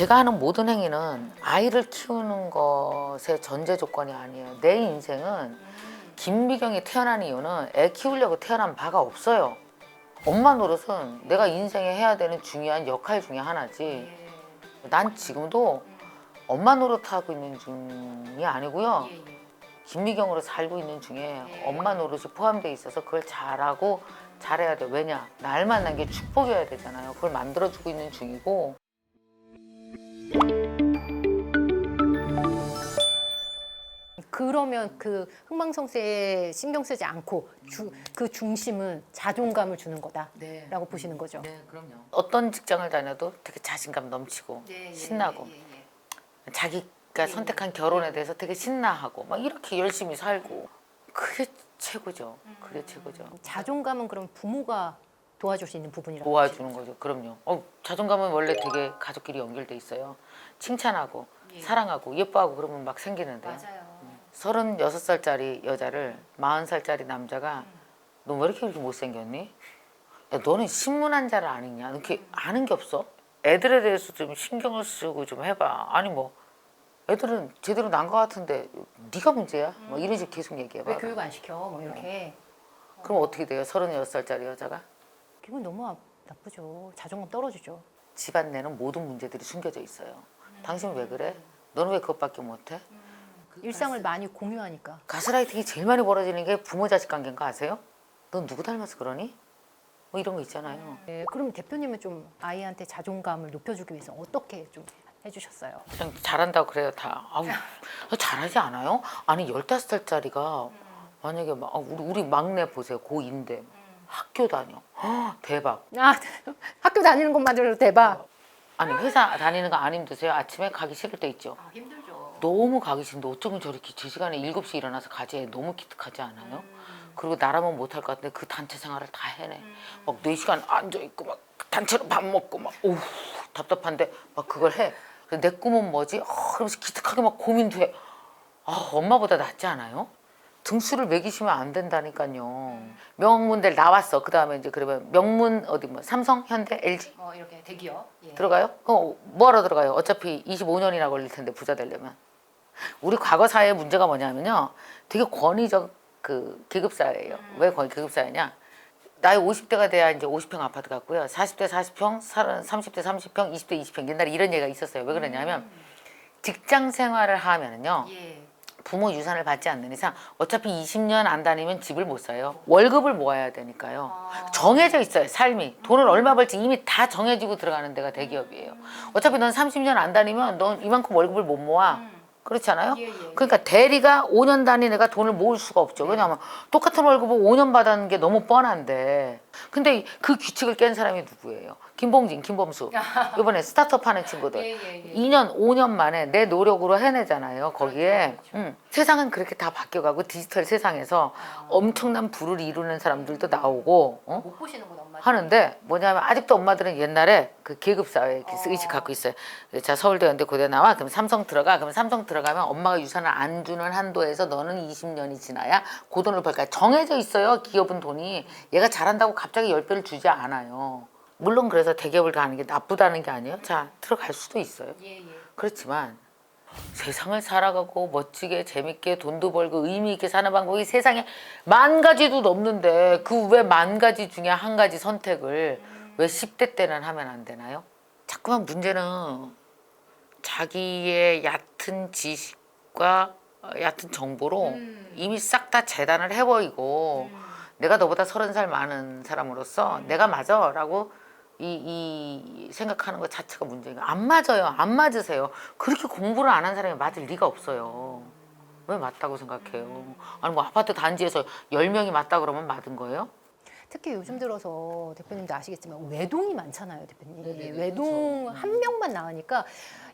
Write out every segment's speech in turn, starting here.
제가 하는 모든 행위는 아이를 키우는 것의 전제 조건이 아니에요. 내 인생은 김미경이 태어난 이유는 애 키우려고 태어난 바가 없어요. 엄마 노릇은 내가 인생에 해야 되는 중요한 역할 중에 하나지. 난 지금도 엄마 노릇하고 있는 중이 아니고요. 김미경으로 살고 있는 중에 엄마 노릇이 포함되어 있어서 그걸 잘하고 잘해야 돼. 왜냐? 날 만난 게 축복이어야 되잖아요. 그걸 만들어주고 있는 중이고. 그러면 그 흥망성쇠에 신경 쓰지 않고 주, 그 중심은 자존감을 주는 거다라고 네. 보시는 거죠. 네, 그럼요. 어떤 직장을 다녀도 되게 자신감 넘치고 예, 신나고 자기가 선택한 결혼에 대해서 되게 신나하고 막 이렇게 열심히 살고 그게 최고죠. 그게 최고죠. 자존감은 그럼 부모가 도와줄 수 있는 부분이라고 도와주는 거죠. 그럼요. 어, 자존감은 원래 되게 가족끼리 연결돼 있어요. 칭찬하고 사랑하고 예뻐하고 그러면 막 생기는데 맞아요. 36살짜리 여자를 40살짜리 남자가 너 왜 이렇게 못생겼니? 야, 너는 신문 한 자를 아느냐? 너 이렇게 아는 게 없어? 애들에 대해서 좀 신경을 쓰고 좀 해봐. 아니 뭐 애들은 제대로 난거 같은데 네가 문제야? 뭐 이런 식으로 계속 얘기해봐. 왜 교육 안 시켜? 뭐 이렇게 그럼 어떻게 돼요? 36살짜리 여자가? 기분 너무 아- 나쁘죠. 자존감 떨어지죠. 집안 내는 모든 문제들이 숨겨져 있어요. 당신 왜 그래? 너는 왜 그것밖에 못해? 일상을 많이 공유하니까. 가스라이팅이 제일 많이 벌어지는 게 부모 자식 관계인 거 아세요? 넌 누구 닮아서 그러니? 뭐 이런 거 있잖아요. 네, 그럼 대표님은 좀 아이한테 자존감을 높여주기 위해서 어떻게 좀 해주셨어요? 그냥 잘한다고 그래요 다. 아우 잘하지 않아요? 아니 15살짜리가 만약에 막 아, 우리 우리 막내 보세요 고2인데 학교 다녀. 헉, 대박. 아 학교 다니는 것만으로도 대박. 아니 회사 다니는 거 안 힘드세요? 아침에 가기 싫을 때 있죠. 힘들죠. 너무 가기 싫은데 어쩌면 저렇게 제 시간에 7시 일어나서 가지 너무 기특하지 않아요? 그리고 나라면 못할 것 같은데 그 단체 생활을 다 해내. 막 4시간 앉아있고 막 단체로 밥 먹고 막 오우 답답한데 막 그걸 해. 내 꿈은 뭐지? 어, 그러면서 기특하게 막 고민도 해. 아, 엄마보다 낫지 않아요? 등수를 매기시면 안 된다니까요. 명문들 나왔어. 그 다음에 이제 그러면 명문 어디 뭐 삼성, 현대, LG 어 이렇게 대기업. 예. 들어가요? 그럼 뭐하러 들어가요? 어차피 25년이나 걸릴 텐데 부자 되려면. 우리 과거 사회의 문제가 뭐냐면요. 되게 권위적 그 계급 사회예요. 왜 권위 계급 사회냐? 나이 50대가 돼야 이제 50평 아파트 같고요. 40대 40평, 30대 30평, 20대 20평. 옛날에 이런 얘기가 있었어요. 왜 그러냐면 직장 생활을 하면은요. 예. 부모 유산을 받지 않는 이상 어차피 20년 안 다니면 집을 못 사요. 월급을 모아야 되니까요. 정해져 있어요, 삶이. 돈을 얼마 벌지 이미 다 정해지고 들어가는 데가 대기업이에요. 어차피 넌 30년 안 다니면 넌 이만큼 월급을 못 모아. 그렇지 않아요? 예, 예. 그러니까 대리가 5년 다닌 애가 돈을 모을 수가 없죠. 왜냐하면 똑같은 월급을 5년 받았는 게 너무 뻔한데. 근데 그 규칙을 깬 사람이 누구예요? 김봉진, 김범수. 이번에 스타트업 하는 친구들. 예, 예, 예. 2년, 5년 만에 내 노력으로 해내잖아요. 거기에. 음, 세상은 그렇게 다 바뀌어가고 디지털 세상에서 엄청난 부를 이루는 사람들도 나오고 어? 못 보시는구나 엄마. 하는데 뭐냐면 아직도 엄마들은 옛날에 그 계급 사회 의식 갖고 있어요. 자 서울대 연대 고대 나와 그럼 삼성 들어가 그럼 삼성 들어가면 엄마가 유산을 안 주는 한도에서 너는 20년이 지나야 그 돈을 벌까 정해져 있어요. 기업은 돈이 얘가 잘한다고 갑자기 10배를 주지 않아요. 물론 그래서 대기업을 가는 게 나쁘다는 게 아니에요. 자 들어갈 수도 있어요. 예, 예. 그렇지만 세상을 살아가고 멋지게 재밌게 돈도 벌고 의미 있게 사는 방법이 세상에 만 가지도 넘는데 그 왜 만 가지 중에 한 가지 선택을 왜 10대 때는 하면 안 되나요? 자꾸만 문제는 자기의 얕은 지식과 어, 얕은 정보로 이미 싹 다 재단을 해버리고 내가 너보다 서른 살 많은 사람으로서 내가 맞아 라고 이, 이 생각하는 것 자체가 문제예요. 안 맞아요. 안 맞으세요. 그렇게 공부를 안 한 사람이 맞을 리가 없어요. 왜 맞다고 생각해요? 아니 뭐 아파트 단지에서 열 명이 맞다 그러면 맞은 거예요? 특히 요즘 들어서 대표님도 아시겠지만 외동이 많잖아요, 대표님. 네네네, 외동 그렇죠. 한 명만 나으니까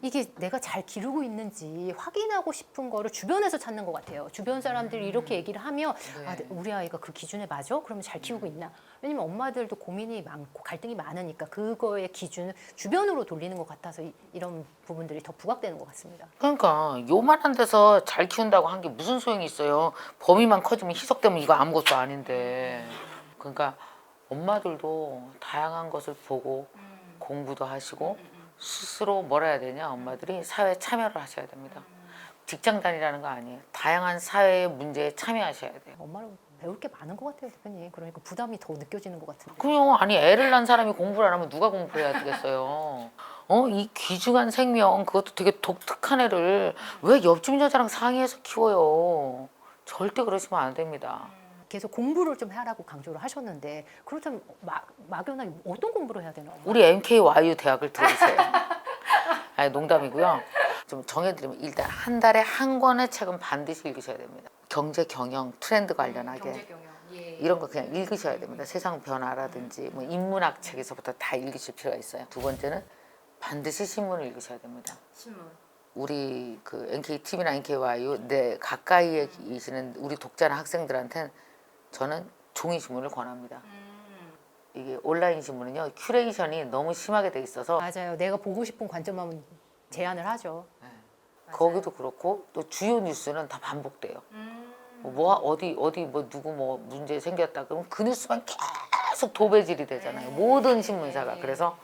이게 내가 잘 기르고 있는지 확인하고 싶은 거를 주변에서 찾는 것 같아요. 주변 사람들이 이렇게 얘기를 하면 네. 아, 우리 아이가 그 기준에 맞아? 그러면 잘 키우고 있나? 왜냐면 엄마들도 고민이 많고 갈등이 많으니까 그거의 기준을 주변으로 돌리는 것 같아서 이, 이런 부분들이 더 부각되는 것 같습니다. 그러니까 요만한 데서 잘 키운다고 한 게 무슨 소용이 있어요? 범위만 커지면 희석되면 이거 아무것도 아닌데. 그러니까 엄마들도 다양한 것을 보고 공부도 하시고 스스로 뭐라 해야 되냐 엄마들이 사회에 참여를 하셔야 됩니다. 직장 다니라는 거 아니에요. 다양한 사회의 문제에 참여하셔야 돼요. 엄마는 배울 게 많은 것 같아요, 대표님. 그러니까 부담이 더 느껴지는 것 같은데. 그럼요. 아니 애를 낳은 사람이 공부를 안 하면 누가 공부해야 되겠어요. 어, 이 귀중한 생명 그것도 되게 독특한 애를 왜 옆집 여자랑 상의해서 키워요. 절대 그러시면 안 됩니다. 계속 공부를 좀 하라고 강조를 하셨는데 그렇다면 막, 막연하게 어떤 공부를 해야 되나? 우리 MKYU 대학을 들으세요. 아니 농담이고요. 좀 정해드리면 일단 한 달에 한 권의 책은 반드시 읽으셔야 됩니다. 경제 경영 트렌드 관련하게 이런 거 그냥 읽으셔야 됩니다. 세상 변화라든지 뭐 인문학 책에서부터 다 읽으실 필요가 있어요. 두 번째는 반드시 신문을 읽으셔야 됩니다. 신문. 우리 그 NK TV나 NKYU 내 가까이에 계시는 우리 독자나 학생들한테는 저는 종이 신문을 권합니다. 이게 온라인 신문은요 큐레이션이 너무 심하게 돼 있어서 맞아요. 내가 보고 싶은 관점만 제안을 하죠. 거기도 그렇고 또 주요 뉴스는 다 반복돼요. 뭐, 뭐 어디 어디 뭐 누구 뭐 문제 생겼다 그러면 그 뉴스만 계속 도배질이 되잖아요. 모든 신문사가 그래서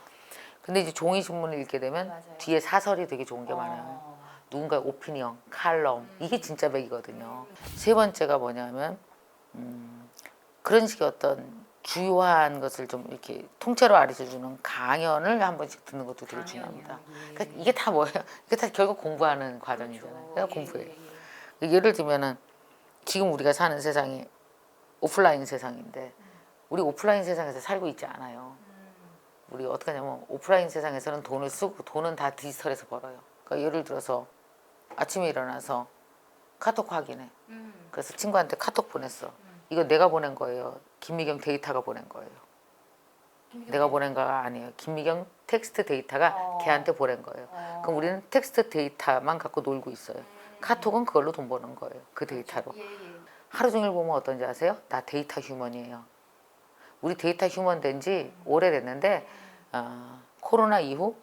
근데 이제 종이 신문을 읽게 되면 맞아요. 뒤에 사설이 되게 좋은 게 많아요. 어. 누군가의 오피니언, 칼럼 이게 진짜 맥이거든요. 세 번째가 뭐냐면 음, 그런 식의 어떤 주요한 것을 좀 이렇게 통째로 가르쳐주는 강연을 한 번씩 듣는 것도 되게 중요합니다. 그러니까 이게 다 뭐예요? 이게 다 결국 공부하는 과정이잖아요. 그러니까 공부예요. 예를 들면은 지금 우리가 사는 세상이 오프라인 세상인데 우리 오프라인 세상에서 살고 있지 않아요. 우리 어떻게 하냐면 오프라인 세상에서는 돈을 쓰고 돈은 다 디지털에서 벌어요. 그러니까 예를 들어서 아침에 일어나서 카톡 확인해. 그래서 친구한테 카톡 보냈어. 이거 내가 보낸 거예요. 김미경 데이터가 보낸 거예요. 내가 보낸 거가 아니에요. 김미경 텍스트 데이터가 어. 걔한테 보낸 거예요. 그럼 우리는 텍스트 데이터만 갖고 놀고 있어요. 카톡은 그걸로 돈 버는 거예요. 그 데이터로. 하루 종일 보면 어떤지 아세요? 나 데이터 휴먼이에요. 우리 데이터 휴먼 된 지 오래됐는데 어, 코로나 이후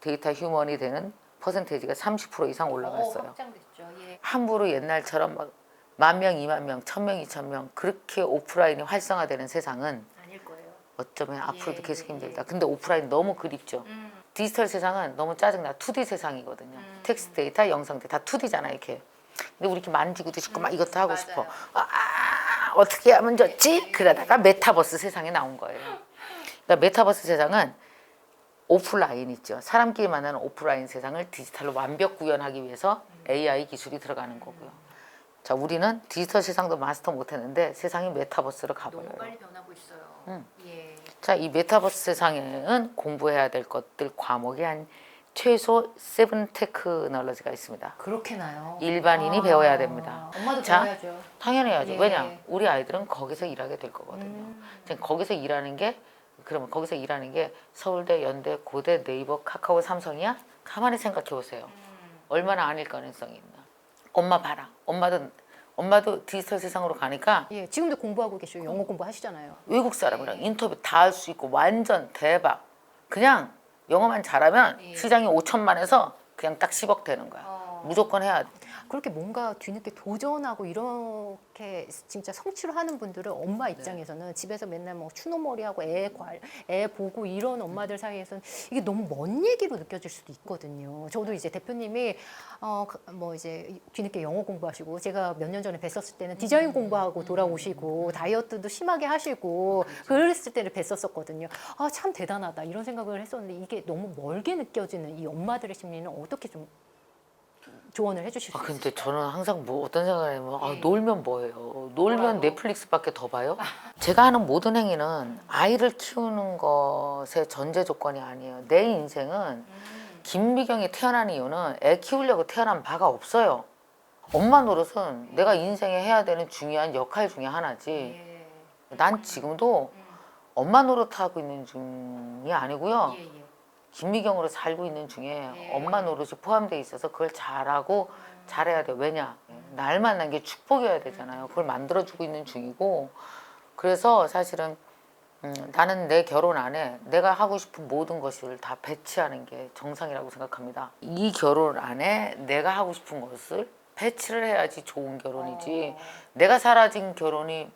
데이터 휴먼이 되는 퍼센테이지가 30% 이상 올라갔어요. 확장됐죠. 예. 함부로 옛날처럼 막 만 명, 이만 명, 천 명, 이천 명 그렇게 오프라인이 활성화되는 세상은 아닐 거예요. 어쩌면 앞으로도 예, 계속 예, 힘들다. 근데 오프라인 너무 그립죠. 디지털 세상은 너무 짜증나. 2D 세상이거든요. 텍스트 데이터, 영상 데이터 다 2D잖아 이렇게. 근데 우리 이렇게 만지고도 싶고 막 이것도 하고 싶어. 아, 아, 어떻게 하면 좋지? 그러다가 메타버스 세상에 나온 거예요. 그러니까 메타버스 세상은 오프라인 있죠. 사람끼리 만나는 오프라인 세상을 디지털로 완벽 구현하기 위해서 AI 기술이 들어가는 거고요. 자, 우리는 디지털 세상도 마스터 못했는데 세상이 메타버스로 가버려요. 변하고 있어요. 음. 예. 자, 이 메타버스 세상에는 공부해야 될 것들 과목이 한 최소 세븐 테크놀로지가 있습니다. 그렇게 나요? 일반인이 아, 배워야 됩니다. 엄마도 자, 배워야죠. 당연히 해야죠. 예. 왜냐? 우리 아이들은 거기서 일하게 될 거거든요. 음. 지금 거기서 일하는 게 그러면 거기서 일하는 게 서울대, 연대, 고대, 네이버, 카카오, 삼성이야? 가만히 생각해 보세요. 음. 얼마나 아닐 가능성이 있나. 엄마 봐라. 엄마도 엄마도 디지털 세상으로 가니까 예, 지금도 공부하고 계시고 영어 공부하시잖아요. 외국 사람이랑 인터뷰 다 할 수 있고 완전 대박. 그냥 영어만 잘하면 예. 시장이 5천만에서 그냥 딱 10억 되는 거야. 어. 무조건 해야 돼. 그렇게 뭔가 뒤늦게 도전하고 이렇게 진짜 성취를 하는 분들은 엄마 입장에서는 집에서 맨날 뭐 추노머리하고 애, 관, 애 보고 이런 엄마들 사이에서는 이게 너무 먼 얘기로 느껴질 수도 있거든요. 저도 이제 대표님이 어 뭐 이제 뒤늦게 영어 공부하시고 제가 몇 년 전에 뵀었을 때는 디자인 공부하고 돌아오시고 다이어트도 심하게 하시고 그랬을 때를 뵀었었거든요. 아 참 대단하다 이런 생각을 했었는데 이게 너무 멀게 느껴지는 이 엄마들의 심리는 어떻게 좀 조언을 해주실 수아 있어요? 근데 저는 항상 뭐 어떤 생각을 하냐면 아, 예. 놀면 뭐예요? 놀면 뭐라고? 넷플릭스밖에 더 봐요? 제가 하는 모든 행위는 아이를 키우는 것의 전제 조건이 아니에요. 내 인생은 김미경이 태어난 이유는 애 키우려고 태어난 바가 없어요. 엄마 노릇은 내가 인생에 해야 되는 중요한 역할 중에 하나지. 예. 난 지금도 엄마 노릇하고 있는 중이 아니고요. 예, 예. 김미경으로 살고 있는 중에 엄마 노릇이 포함되어 있어서 그걸 잘하고 잘해야 돼. 왜냐? 날 만난 게 축복이어야 되잖아요. 그걸 만들어주고 있는 중이고. 그래서 사실은 음, 나는 내 결혼 안에 내가 하고 싶은 모든 것을 다 배치하는 게 정상이라고 생각합니다. 이 결혼 안에 내가 하고 싶은 것을 배치를 해야지 좋은 결혼이지. 내가 사라진 결혼이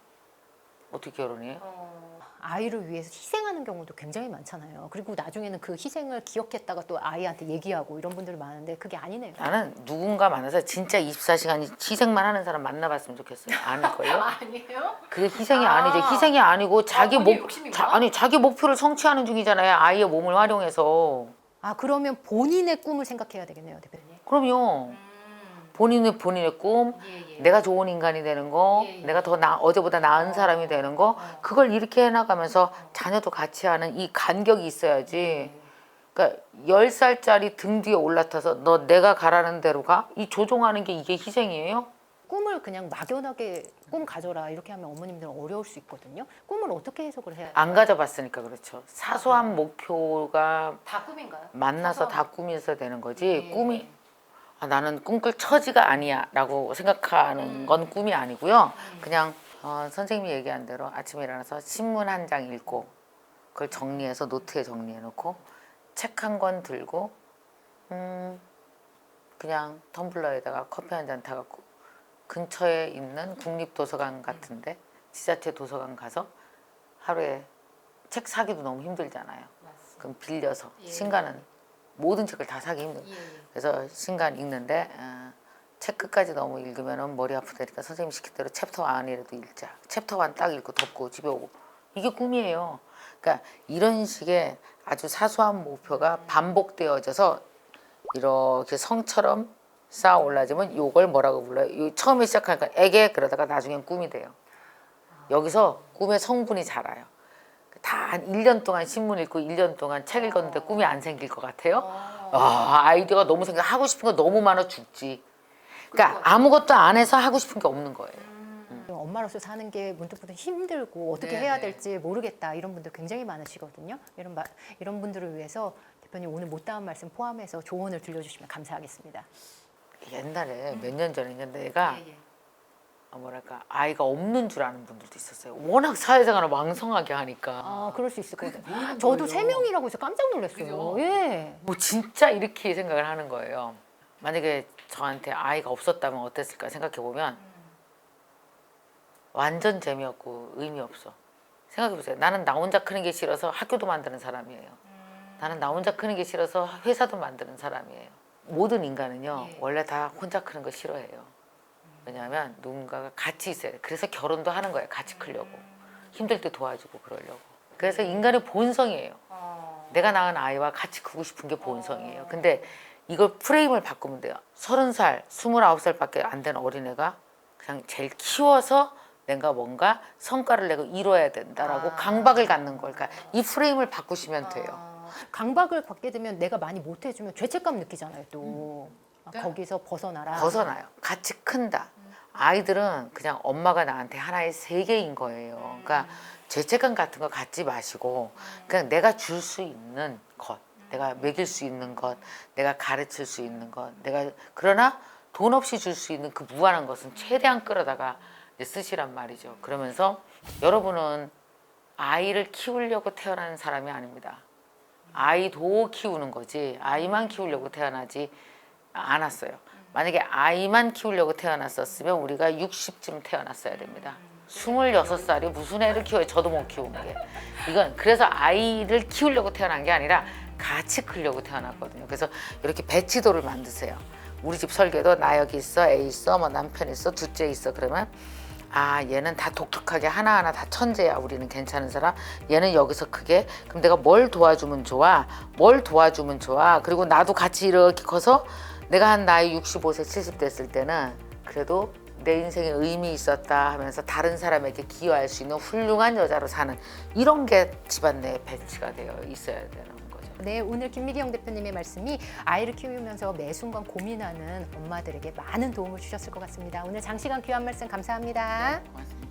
어떻게 결혼이에요? 아이를 위해서 희생하는 경우도 굉장히 많잖아요. 그리고 나중에는 그 희생을 기억했다가 또 아이한테 얘기하고 이런 분들 많은데 그게 아니네요. 나는 누군가 만나서 진짜 24시간 희생만 하는 사람 만나봤으면 좋겠어요. 아닐걸요? 아니에요? 그게 희생이 아. 아. 니죠 희생이 아니고 자기 본인 목 욕심인가? 자, 아니 자기 목표를 성취하는 중이잖아요. 아이의 몸을 활용해서. 아 그러면 본인의 꿈을 생각해야 되겠네요, 대표님. 그럼요. 본인의 본인의 꿈, 내가 좋은 인간이 되는 거, 예, 예. 내가 더 나, 어제보다 나은 사람이 되는 거, 그걸 이렇게 해나가면서 자녀도 같이 하는 이 간격이 있어야지. 그러니까 열 살짜리 등 뒤에 올라타서 너 내가 가라는 대로 가? 이 조종하는 게 이게 희생이에요? 꿈을 그냥 막연하게 꿈 가져라 이렇게 하면 어머님들은 어려울 수 있거든요. 꿈을 어떻게 해석을 해야 돼요? 안 가져봤으니까 그렇죠. 사소한 목표가 다 꿈인가요? 만나서 사소한 다 꿈이 있어야 되는 거지. 예. 꿈이 아, 나는 꿈꿀 처지가 아니야 라고 생각하는 건 꿈이 아니고요. 그냥 어, 선생님이 얘기한 대로 아침에 일어나서 신문 한 장 읽고 그걸 정리해서 노트에 정리해 놓고 책 한 권 들고 음 그냥 텀블러에다가 커피 한 잔 타갖고 근처에 있는 국립도서관 같은데 지자체 도서관 가서 하루에 책 사기도 너무 힘들잖아요. 그럼 빌려서 신간은 모든 책을 다 사기 힘들어. 그래서 신간 읽는데 어, 책 끝까지 너무 읽으면 머리 아프다니까 선생님 시킨 대로 챕터 1이라도 읽자. 챕터 1딱 읽고 덮고 집에 오고 이게 꿈이에요. 그러니까 이런 식의 아주 사소한 목표가 반복되어져서 이렇게 성처럼 쌓아 올라지면 요걸 뭐라고 불러요? 요 처음에 시작하니까 애게 그러다가 나중엔 꿈이 돼요. 여기서 꿈의 성분이 자라요. 다 한 1년 동안 신문 읽고 1년 동안 책 읽었는데 꿈이 안 생길 것 같아요? 아, 아이디어가 너무 생겨 하고 싶은 거 너무 많아 죽지. 그러니까 아무것도 안 해서 하고 싶은 게 없는 거예요. 엄마로서 사는 게 문득문득 힘들고 어떻게 네, 해야 네. 될지 모르겠다 이런 분들 굉장히 많으시거든요. 이런 마, 이런 분들을 위해서 대표님 오늘 못다한 말씀 포함해서 조언을 들려주시면 감사하겠습니다. 옛날에 몇 년 전에 내가 예, 어, 뭐랄까 아이가 없는 줄 아는 분들도 있었어요. 워낙 사회생활을 왕성하게 하니까 아 그럴 수 있을 것 같아요. 저도 세 명이라고 해서 깜짝 놀랐어요. 예. 뭐 진짜 이렇게 생각을 하는 거예요. 만약에 저한테 아이가 없었다면 어땠을까 생각해 보면 완전 재미없고 의미 없어. 생각해 보세요. 나는 나 혼자 크는 게 싫어서 학교도 만드는 사람이에요. 나는 나 혼자 크는 게 싫어서 회사도 만드는 사람이에요. 모든 인간은요 원래 다 혼자 크는 거 싫어해요. 왜냐하면 누군가가 같이 있어야 돼. 그래서 결혼도 하는 거예요. 같이 크려고 힘들 때 도와주고 그러려고. 그래서 인간의 본성이에요. 내가 낳은 아이와 같이 크고 싶은 게 본성이에요. 근데 이걸 프레임을 바꾸면 돼요. 서른 살, 스물아홉 살밖에 안 된 어린애가 그냥 제일 키워서 내가 뭔가 성과를 내고 이뤄야 된다라고 강박을 갖는 걸. 그러니까 이 프레임을 바꾸시면 돼요. 아, 강박을 받게 되면 내가 많이 못해주면 죄책감 느끼잖아요. 또 아, 거기서 벗어나라. 벗어나요. 같이 큰다. 아이들은 그냥 엄마가 나한테 하나의 세계인 거예요. 그러니까 죄책감 같은 거 갖지 마시고 그냥 내가 줄 수 있는 것, 내가 먹일 수 있는 것, 내가 가르칠 수 있는 것, 내가 그러나 돈 없이 줄 수 있는 그 무한한 것은 최대한 끌어다가 쓰시란 말이죠. 그러면서 여러분은 아이를 키우려고 태어난 사람이 아닙니다. 아이도 키우는 거지 아이만 키우려고 태어나지 않았어요. 만약에 아이만 키우려고 태어났었으면 우리가 60쯤 태어났어야 됩니다. 26살이 무슨 애를 키워요? 저도 못 키운 게. 이건 그래서 아이를 키우려고 태어난 게 아니라 같이 크려고 태어났거든요. 그래서 이렇게 배치도를 만드세요. 우리 집 설계도 나 여기 있어, 애 있어, 뭐 남편 있어, 둘째 있어. 그러면 아 얘는 다 독특하게 하나하나 다 천재야 우리는 괜찮은 사람 얘는 여기서 크게 그럼 내가 뭘 도와주면 좋아 뭘 도와주면 좋아 그리고 나도 같이 이렇게 커서 내가 한 나이 65세 70 됐을 때는 그래도 내 인생에 의미 있었다 하면서 다른 사람에게 기여할 수 있는 훌륭한 여자로 사는 이런 게 집안 내에 배치가 되어 있어야 되는 거죠. 네, 오늘 김미경 대표님의 말씀이 아이를 키우면서 매 순간 고민하는 엄마들에게 많은 도움을 주셨을 것 같습니다. 오늘 장시간 귀한 말씀 감사합니다. 고맙습니다.